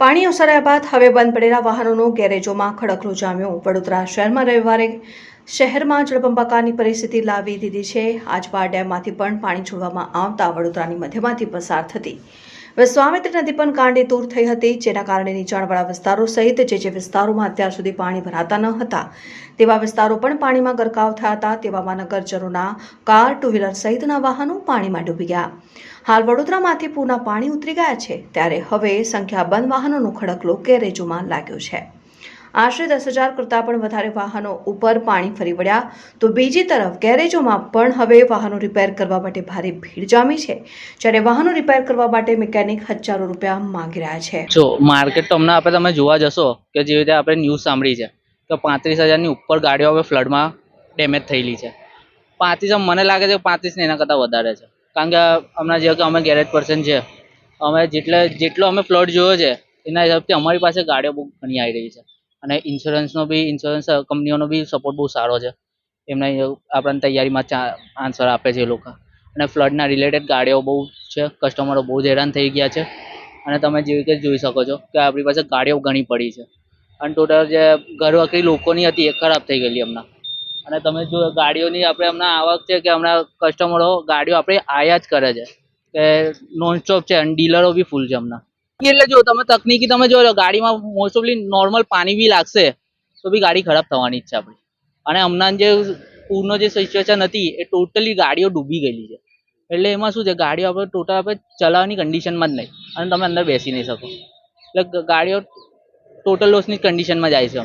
પાણી ઓસર્યા બાદ હવે બંધ પડેલા વાહનોનો ગેરેજોમાં ખડકલો જામ્યો. વડોદરા શહેરમાં રવિવારે શહેરમાં જળબંબાકારની પરિસ્થિતિ લાવી દીધી છે. આજવા ડેમમાંથી પણ પાણી છોડવામાં આવતા વડોદરાની મધ્યમાંથી પસાર થતી વિશ્વામિત્રી નદી પણ કાંડે દૂર થઈ હતી, જેના કારણે નીચાણવાળા વિસ્તારો સહિત જે જે વિસ્તારોમાં અત્યાર સુધી પાણી ભરાતા ન હતા. તેવા વિસ્તારો પણ પાણીમાં ગરકાવ થયા હતા તેવામાં નગરજનોના કાર ટુ વ્હીલર સહિતના વાહનો પાણીમાં ડૂબી ગયા. હાલ વડોદરામાંથી પૂરના પાણી ઉતરી ગયા છે, ત્યારે હવે સંખ્યાબંધ વાહનોનો ખડકલો ગેરેજોમાં લાગ્યો છે. આશરે દસ હજાર કરતાં પણ વધારે વાહનો ઉપર પાણી ફરી વળ્યા. તો બીજી તરફ ગેરેજોમાં પણ હવે વાહનો રિપેર કરવા માટે ભારે ભીડ જામી છે. જ્યારે વાહનો રિપેર કરવા માટે મિકેનિક હજારો રૂપિયા માંગી રહ્યા છે. જો માર્કેટ તો હમણાં આપણે તમે જોવા જશો કે જેવી રીતે આપણે ન્યૂઝ સાંભળી છે કે પાંત્રીસ હજારની ઉપર ગાડીઓ હવે ફ્લડમાં ડેમેજ થયેલી છે. પાંત્રીસ મને લાગે છે પાંત્રીસ ને એના કરતાં વધારે છે. કારણ કે હમણાં જે અમે ગેરેજ પર્સન છે, અમે જેટલે જેટલો અમે ફ્લડ જોયો છે, એના હિસાબથી અમારી પાસે ગાડીઓ બહુ ઘણી આવી રહી છે. અને ઇન્સ્યોરન્સનો બી ઇન્સ્યોરન્સ કંપનીઓનો બી સપોર્ટ બહુ સારો છે. એમને આપણને તૈયારીમાં આન્સર આપે છે એ લોકો. અને ફ્લડના રિલેટેડ ગાડીઓ બહુ છે કસ્ટમરો બહુ જ હેરાન થઈ ગયા છે. અને તમે જેવી રીતે જોઈ શકો છો કે આપણી પાસે ગાડીઓ ઘણી પડી છે. અને ટોટલ જે ઘર વખરી લોકોની હતી એ ખરાબ થઈ ગયેલી હમણાં અને તમે જો ગાડીઓની આપણે હમણાં આવક છે કે હમણાં કસ્ટમરો ગાડીઓ આપણે આયા જ કરે છે. કે નોનસ્ટોપ છે અને ડીલરો બી ફૂલ છે હમણાં. એટલે જો તમે તકનીકી તમે જો ગાડીમાં મોસ્ટ ઓફલી નોર્મલ પાણી બી લાગશે, તો બી ગાડી ખરાબ થવાની જ છે આપણી. અને હમણાં જે પૂરનો જે સિચ્યુએશન હતી, એ ટોટલી ગાડીઓ ડૂબી ગયેલી છે. એટલે એમાં શું છે, ગાડીઓ આપણે ટોટલ આપણે ચલાવવાની કન્ડિશનમાં જ નહીં. અને તમે અંદર બેસી નહીં શકો. એટલે ગાડીઓ ટોટલ લોસની કન્ડિશનમાં જાય છે